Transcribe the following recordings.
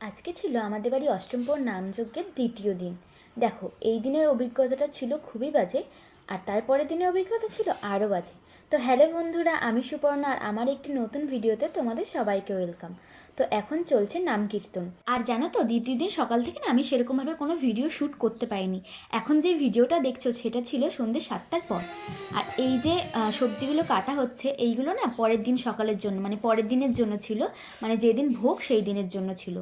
আজকে ছিল আমাদের বাড়ি অষ্টমপর নামযজ্ঞের দ্বিতীয় দিন। দেখো, এই দিনের অভিজ্ঞতাটা ছিল খুবই বাজে, আর তারপরের দিনের অভিজ্ঞতা ছিল আরও বাজে। তো হ্যালো বন্ধুরা, আমি সুপর্ণা আর আমার একটি নতুন ভিডিওতে তোমাদের সবাইকে ওয়েলকাম। তো এখন চলছে নাম কীর্তন। আর জানো তো, দ্বিতীয় দিন সকাল থেকে না আমি সেরকমভাবে কোনো ভিডিও শ্যুট করতে পারিনি। এখন যে ভিডিওটা দেখছ সেটা ছিল সন্ধ্যে সাতটার পর। আর এই যে সবজিগুলো কাটা হচ্ছে, এইগুলো না পরের দিন সকালের জন্য মানে পরের দিনের জন্য ছিল মানে যেদিন ভোগ সেই দিনের জন্য ছিল।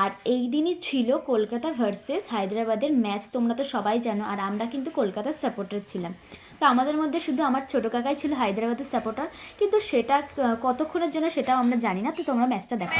আর এই দিনই ছিল কলকাতা ভার্সেস হায়দ্রাবাদের ম্যাচ, তোমরা তো সবাই জানো, আর আমরা কিন্তু কলকাতার সাপোর্টার ছিলাম। তো আমাদের মধ্যে শুধু আমার ছোটো কাকাই ছিল হায়দ্রাবাদের সাপোর্টার কিন্তু সেটা কতক্ষণের জন্য সেটাও আমরা জানি না তো তোমরা ম্যাচটা দেখো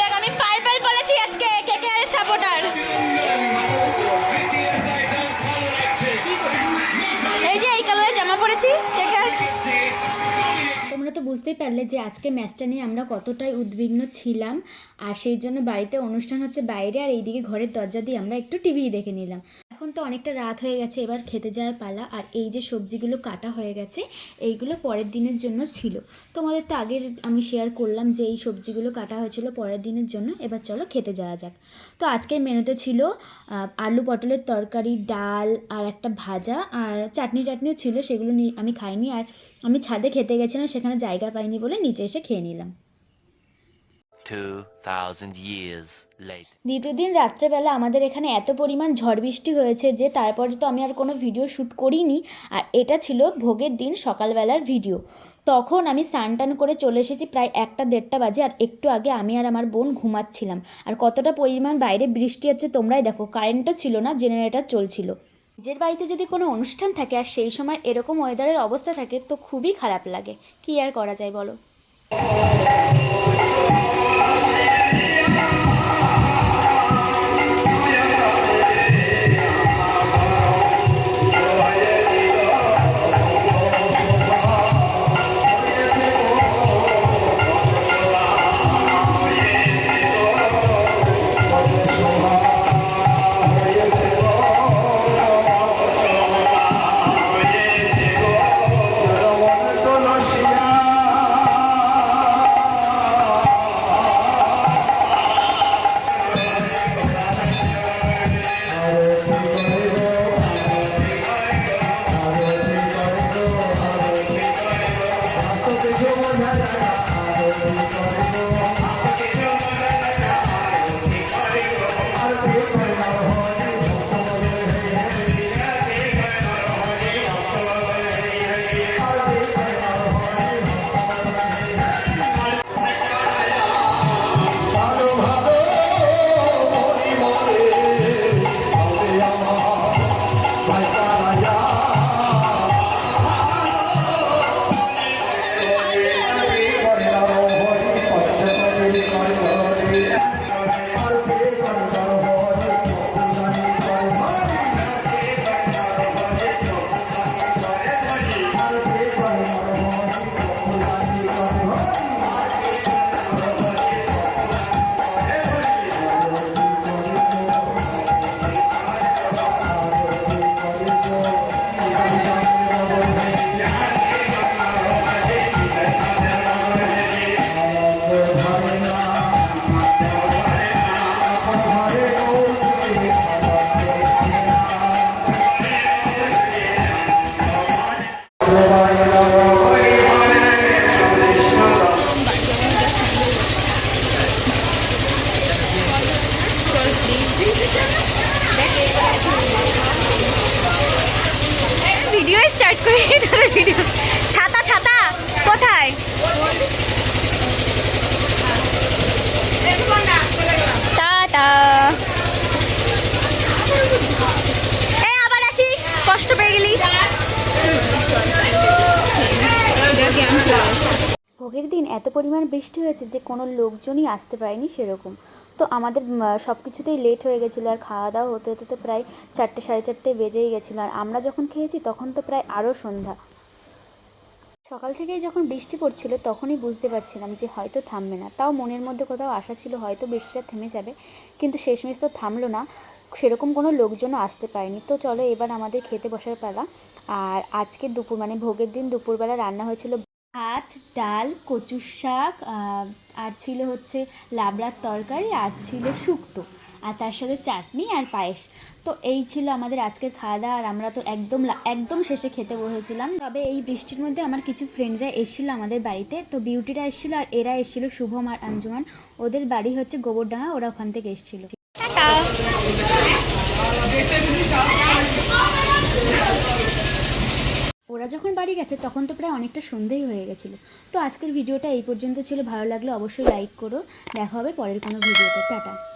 দেখ, আমি আজকে সাপোর্টার এই যে, এই কালারের জামা পরেছি তোমরা তো বুঝতেই পারলে যে আজকে ম্যাচটা নিয়ে আমরা কতটাই উদ্বিগ্ন ছিলাম, আর সেই জন্য বাড়িতে অনুষ্ঠান হচ্ছে বাইরে, আর এইদিকে ঘরের দরজা দিয়ে আমরা একটু টিভি দেখে নিলাম। এখন তো অনেকটা রাত হয়ে গেছে এবার খেতে যাওয়ার পালা। আর এই যে সবজিগুলো কাটা হয়ে গেছে এইগুলো পরের দিনের জন্য ছিল। তোমাদের তো আগের আমি শেয়ার করলাম যে এই সবজিগুলো কাটা হয়েছিল পরের দিনের জন্য এবার চলো খেতে যাওয়া যাক। তো আজকের মেনুতে ছিল আলু পটলের তরকারি ডাল আর একটা ভাজা। আর চাটনি টাটনিও ছিল সেগুলো আমি খাইনি। আর আমি ছাদে খেতে গেছিলাম সেখানে জায়গা পাইনি বলে নিচে এসে খেয়ে নিলাম। 2,000 years later. দ্বিতীয় দিন রাত্রেবেলা আমাদের এখানে এত পরিমাণ ঝড় বৃষ্টি হয়েছে যে তারপরে তো আমি আর কোনো ভিডিও শ্যুট করিনি। আর এটা ছিল ভোগের দিন সকালবেলার ভিডিও তখন আমি স্নান করে চলে এসেছি প্রায় একটা দেড়টা বাজে আর একটু আগে আমি আর আমার বোন ঘুমাচ্ছিলাম। আর কতটা পরিমাণ বাইরে বৃষ্টি হচ্ছে তোমরাই দেখো কারেন্টও ছিল না জেনারেটর চলছিল। নিজের বাড়িতে যদি কোনো অনুষ্ঠান থাকে আর সেই সময় এরকম ওয়েদারের অবস্থা থাকে তো খুবই খারাপ লাগে। কী আর করা যায় বলো? ভিডিও ছাতা ছাতা, কোথায়? আবার আসিস? কষ্ট পেয়ে গেলি। ভোগের দিন এত পরিমাণ বৃষ্টি হয়েছে যে কোনো লোকজনই আসতে পারেনি সেরকম। তো আমাদের সব কিছুতেই লেট হয়ে গেছিল আর খাওয়া দাওয়া হতে হতে তো প্রায় চারটে, সাড়ে চারটে বেজেই গেছিল। আর আমরা যখন খেয়েছি তখন তো প্রায় আরও সন্ধ্যা। সকাল থেকেই যখন বৃষ্টি পড়ছিল তখনই বুঝতে পারছিলাম যে হয়তো থামবে না। তাও মনের মধ্যে কোথাও আশা ছিল হয়তো বৃষ্টিটা থেমে যাবে, কিন্তু শেষমেশ তো থামলো না। সেরকম কোনো লোকজনও আসতে পারেনি। তো চলো এবার আমাদের খেতে বসার পালা। আর আজকে দুপুর মানে ভোগের দিন দুপুরবেলা রান্না হয়েছিল ভাত, ডাল, কচুর শাক আর ছিল হচ্ছে লাবড়ার তরকারি, আর ছিল শুক্তো, আর তার সাথে চাটনি আর পায়েস। তো এই ছিল আমাদের আজকের খাওয়া দাওয়া আর আমরা তো একদম একদম শেষে খেতে বসেছিলাম। তবে এই বৃষ্টির মধ্যে আমার কিছু ফ্রেন্ডরা এসেছিল আমাদের বাড়িতে। তো বিউটিরা এসেছিল, আর এরা এসেছিল শুভম আর আঞ্জুমান। ওদের বাড়ি হচ্ছে গোবরডাঙ্গা, ওরা ওখান থেকে এসেছিল টাটা ওরা যখন বাড়ি গেছে, তখন তো প্রায় অনেকটা সন্ধেই হয়ে গেছিল। তো আজকের ভিডিওটা এই পর্যন্ত ছিল। ভালো লাগলে অবশ্যই লাইক করো। দেখা হবে পরের কোনো ভিডিওতে। টাটা।